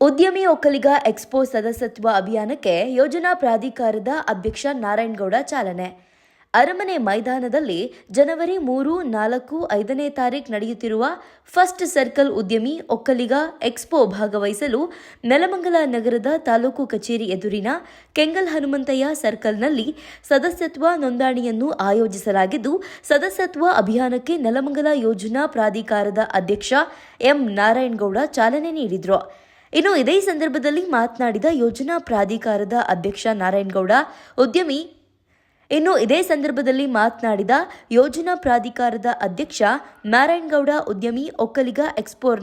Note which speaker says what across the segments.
Speaker 1: ಉದ್ಯಮಿ ಒಕ್ಕಲಿಗ ಎಕ್ಸ್ಪೋ ಸದಸ್ಯತ್ವ ಅಭಿಯಾನಕ್ಕೆ ಯೋಜನಾ ಪ್ರಾಧಿಕಾರದ ಅಧ್ಯಕ್ಷ ನಾರಾಯಣಗೌಡ ಚಾಲನೆ. ಅರಮನೆ ಮೈದಾನದಲ್ಲಿ ಜನವರಿ ಮೂರು, ನಾಲ್ಕು, ಐದನೇ ತಾರೀಕು ನಡೆಯುತ್ತಿರುವ ಫಸ್ಟ್ ಸರ್ಕಲ್ ಉದ್ಯಮಿ ಒಕ್ಕಲಿಗ ಎಕ್ಸ್ಪೋ ಭಾಗವಹಿಸಲು ನೆಲಮಂಗಲ ನಗರದ ತಾಲೂಕು ಕಚೇರಿ ಎದುರಿನ ಕೆಂಗಲ್ ಹನುಮಂತಯ್ಯ ಸರ್ಕಲ್ನಲ್ಲಿ ಸದಸ್ಯತ್ವ ನೋಂದಣಿಯನ್ನು ಆಯೋಜಿಸಲಾಗಿದ್ದು, ಸದಸ್ಯತ್ವ ಅಭಿಯಾನಕ್ಕೆ ನೆಲಮಂಗಲ ಯೋಜನಾ ಪ್ರಾಧಿಕಾರದ ಅಧ್ಯಕ್ಷ ಎಂ ನಾರಾಯಣಗೌಡ ಚಾಲನೆ ನೀಡಿದರು. ಇನ್ನು ಇದೇ ಸಂದರ್ಭದಲ್ಲಿ ಮಾತನಾಡಿದ ಯೋಜನಾ ಪ್ರಾಧಿಕಾರದ ಅಧ್ಯಕ್ಷ ನಾರಾಯಣಗೌಡ, ಉದ್ಯಮಿ ಇನ್ನು ಇದೇ ಸಂದರ್ಭದಲ್ಲಿ ಮಾತನಾಡಿದ ಯೋಜನಾ ಪ್ರಾಧಿಕಾರದ ಅಧ್ಯಕ್ಷ ನಾರಾಯಣಗೌಡ, ಉದ್ಯಮಿ ಒಕ್ಕಲಿಗ ಎಕ್ಸ್ಪೋರ್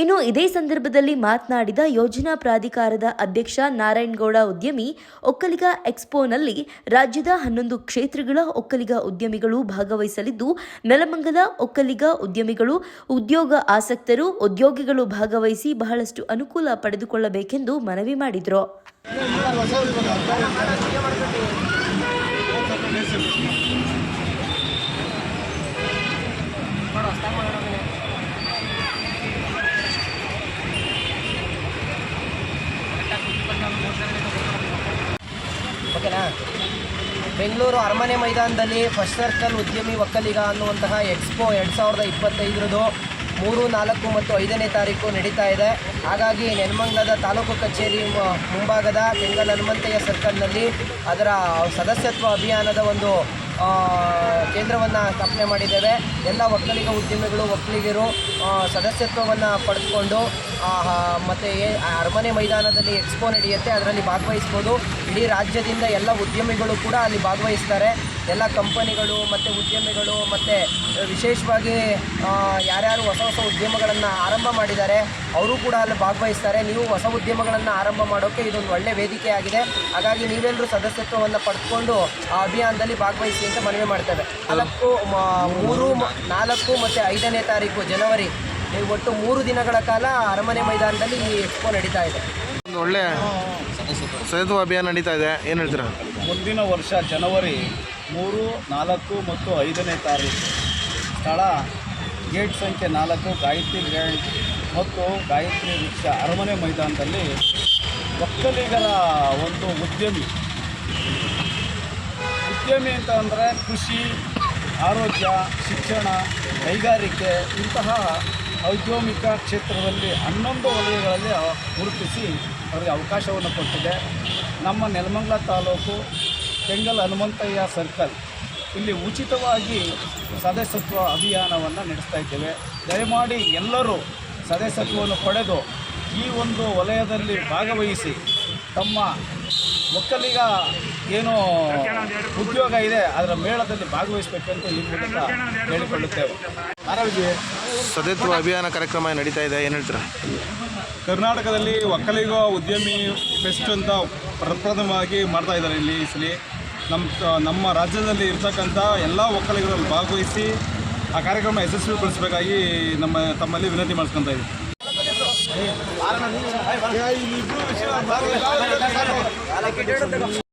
Speaker 1: ಇನ್ನು ಇದೇ ಸಂದರ್ಭದಲ್ಲಿ ಮಾತನಾಡಿದ ಯೋಜನಾ ಪ್ರಾಧಿಕಾರದ ಅಧ್ಯಕ್ಷ ನಾರಾಯಣಗೌಡ ಉದ್ಯಮಿ, ಒಕ್ಕಲಿಗ ಎಕ್ಸ್ಪೋನಲ್ಲಿ ರಾಜ್ಯದ ಹನ್ನೊಂದು ಕ್ಷೇತ್ರಗಳ ಒಕ್ಕಲಿಗ ಉದ್ಯಮಿಗಳು ಭಾಗವಹಿಸಲಿದ್ದು, ನೆಲಮಂಗಲ ಒಕ್ಕಲಿಗ ಉದ್ಯಮಿಗಳು, ಉದ್ಯೋಗ ಆಸಕ್ತರು, ಉದ್ಯೋಗಿಗಳು ಭಾಗವಹಿಸಿ ಬಹಳಷ್ಟು ಅನುಕೂಲ ಪಡೆದುಕೊಳ್ಳಬೇಕೆಂದು ಮನವಿ ಮಾಡಿದರು.
Speaker 2: ಓಕೆನಾ? ಬೆಂಗಳೂರು ಅರಮನೆ ಮೈದಾನದಲ್ಲಿ ಫಸ್ಟ್ ಸರ್ಕಲ್ ಉದ್ಯಮಿ ಒಕ್ಕಲಿಗ ಅನ್ನುವಂತಹ ಎಕ್ಸ್ಪೋ ಎರಡು ಸಾವಿರದ ಇಪ್ಪತ್ತೈದರದು ಮೂರು, ನಾಲ್ಕು ಮತ್ತು ಐದನೇ ತಾರೀಕು ನಡೀತಾ ಇದೆ. ಹಾಗಾಗಿ ನೆಲಮಂಗಲದ ತಾಲೂಕು ಕಚೇರಿ ಮುಂಭಾಗದ ಬೆಂಗಲ್ ಹನುಮಂತಯ್ಯ ಸರ್ಕಲ್ನಲ್ಲಿ ಅದರ ಸದಸ್ಯತ್ವ ಅಭಿಯಾನದ ಒಂದು ಕೇಂದ್ರವನ್ನು ಸ್ಥಾಪನೆ ಮಾಡಿದ್ದೇವೆ. ಎಲ್ಲ ಒಕ್ಕಲಿಗ ಉದ್ಯಮಿಗಳು ಒಕ್ಕಲಿಗರು ಸದಸ್ಯತ್ವವನ್ನು ಪಡೆದುಕೊಂಡು ಮತ್ತು ಅರಮನೆ ಮೈದಾನದಲ್ಲಿ ಎಕ್ಸ್ಪೋ ನಡೆಯುತ್ತೆ. ಅದರಲ್ಲಿ ಭಾಗವಹಿಸ್ಬೋದು. ಇಡೀ ರಾಜ್ಯದಿಂದ ಎಲ್ಲ ಉದ್ಯಮಿಗಳು ಕೂಡ ಅಲ್ಲಿ ಭಾಗವಹಿಸ್ತಾರೆ. ಎಲ್ಲ ಕಂಪನಿಗಳು ಮತ್ತು ಉದ್ಯಮಿಗಳು ಮತ್ತು ವಿಶೇಷವಾಗಿ ಯಾರ್ಯಾರು ಹೊಸ ಹೊಸ ಉದ್ಯಮಗಳನ್ನು ಆರಂಭ ಮಾಡಿದ್ದಾರೆ, ಅವರು ಕೂಡ ಅಲ್ಲಿ ಭಾಗವಹಿಸ್ತಾರೆ. ನೀವು ಹೊಸ ಉದ್ಯಮಗಳನ್ನು ಆರಂಭ ಮಾಡೋಕ್ಕೆ ಇದೊಂದು ಒಳ್ಳೆಯ ವೇದಿಕೆ ಆಗಿದೆ ಹಾಗಾಗಿ ನೀವೆಲ್ಲರೂ ಸದಸ್ಯತ್ವವನ್ನು ಪಡೆದುಕೊಂಡು ಆ ಅಭಿಯಾನದಲ್ಲಿ ಭಾಗವಹಿಸಿ. ಅಂತ ಮನವಿ ಮಾಡ್ತೇವೆ. ನಾಲ್ಕು ಮ- ಮೂರು ಮ- ನಾಲ್ಕು ಮತ್ತು ಐದನೇ ತಾರೀಕು ಜನವರಿ ಈ ಒಟ್ಟು ಮೂರು ದಿನಗಳ ಕಾಲ ಅರಮನೆ ಮೈದಾನದಲ್ಲಿ ಈ ಎಕ್ಸ್ಪೋ ನಡೀತಾ ಇದೆ.
Speaker 3: ಒಂದು ಒಳ್ಳೆ ಸದಸ್ಯತ್ವ ಅಭಿಯಾನ ನಡೀತಾ ಇದೆ. ಏನು ಹೇಳ್ತೀರಾ?
Speaker 4: ಮುಂದಿನ ವರ್ಷ ಜನವರಿ ಮೂರು ನಾಲ್ಕು ಮತ್ತು ಐದನೇ ತಾರೀಕು ಸ್ಥಳ. ಗೇಟ್ ಸಂಖ್ಯೆ ನಾಲ್ಕು ಗಾಯತ್ರಿ ಗ್ರ್ಯಾಂಡ್ ಮತ್ತು ಗಾಯತ್ರಿ ವೃಕ್ಷ ಅರಮನೆ ಮೈದಾನದಲ್ಲಿ ಒಕ್ಕಲಿಗರ ಒಂದು ಉದ್ಯಮಿ ಉದ್ಯಮಿ ಅಂತ ಅಂದರೆ ಕೃಷಿ, ಆರೋಗ್ಯ, ಶಿಕ್ಷಣ, ಕೈಗಾರಿಕೆ ಇಂತಹ ಔದ್ಯೋಗಿಕ ಕ್ಷೇತ್ರದಲ್ಲಿ ಹನ್ನೊಂದು ವಲಯಗಳಲ್ಲಿ ಗುರುತಿಸಿ ಅವರಿಗೆ ಅವಕಾಶವನ್ನು ಕೊಟ್ಟಿದೆ. ನಮ್ಮ ನೆಲಮಂಗಲ ತಾಲೂಕು ಕೆಂಗಲ್ ಹನುಮಂತಯ್ಯ ಸರ್ಕಲ್. ಇಲ್ಲಿ ಉಚಿತವಾಗಿ ಸದಸ್ಯತ್ವ ಅಭಿಯಾನವನ್ನು ನಡೆಸ್ತಾ ಇದ್ದೇವೆ. ದಯಮಾಡಿ ಎಲ್ಲರೂ ಸದಸ್ಯತ್ವವನ್ನು ಪಡೆದು ಈ ಒಂದು ವಲಯದಲ್ಲಿ ಭಾಗವಹಿಸಿ ತಮ್ಮ ಒಕ್ಕಲಿಗ ಏನು ಉದ್ಯೋಗ ಇದೆ ಅದರ ಮೇಳದಲ್ಲಿ ಭಾಗವಹಿಸಬೇಕಂತ ಈ ಮೂಲಕ ಹೇಳಿಕೊಳ್ಳುತ್ತೇವೆ. ಆರೋಗ್ಯ
Speaker 3: ಸದಸ್ಯತ್ವ ಅಭಿಯಾನ ಕಾರ್ಯಕ್ರಮ ನಡೀತಾ ಇದೆ ಏನು ಹೇಳ್ತೀರಾ?
Speaker 4: ಕರ್ನಾಟಕದಲ್ಲಿ ಒಕ್ಕಲಿಗ ಉದ್ಯಮಿ ಫೆಸ್ಟ್ ಅಂತ ಪ್ರಪ್ರಥಮವಾಗಿ ಮಾಡ್ತಾ ಇದ್ದಾರೆ ಇಲ್ಲಿ ಈ ಸಲ. ನಮ್ಮ ನಮ್ಮ ರಾಜ್ಯದಲ್ಲಿ ಇರ್ತಕ್ಕಂಥ ಎಲ್ಲ ಒಕ್ಕಲಿಗರಲ್ಲಿ ಭಾಗವಹಿಸಿ ಆ ಕಾರ್ಯಕ್ರಮ ಯಶಸ್ವಿಗೊಳಿಸಬೇಕಾಗಿ ನಮ್ಮ ತಮ್ಮಲ್ಲಿ ವಿನಂತಿ ಮಾಡಿಸ್ಕೊತಾ ಇದ್ದೀವಿ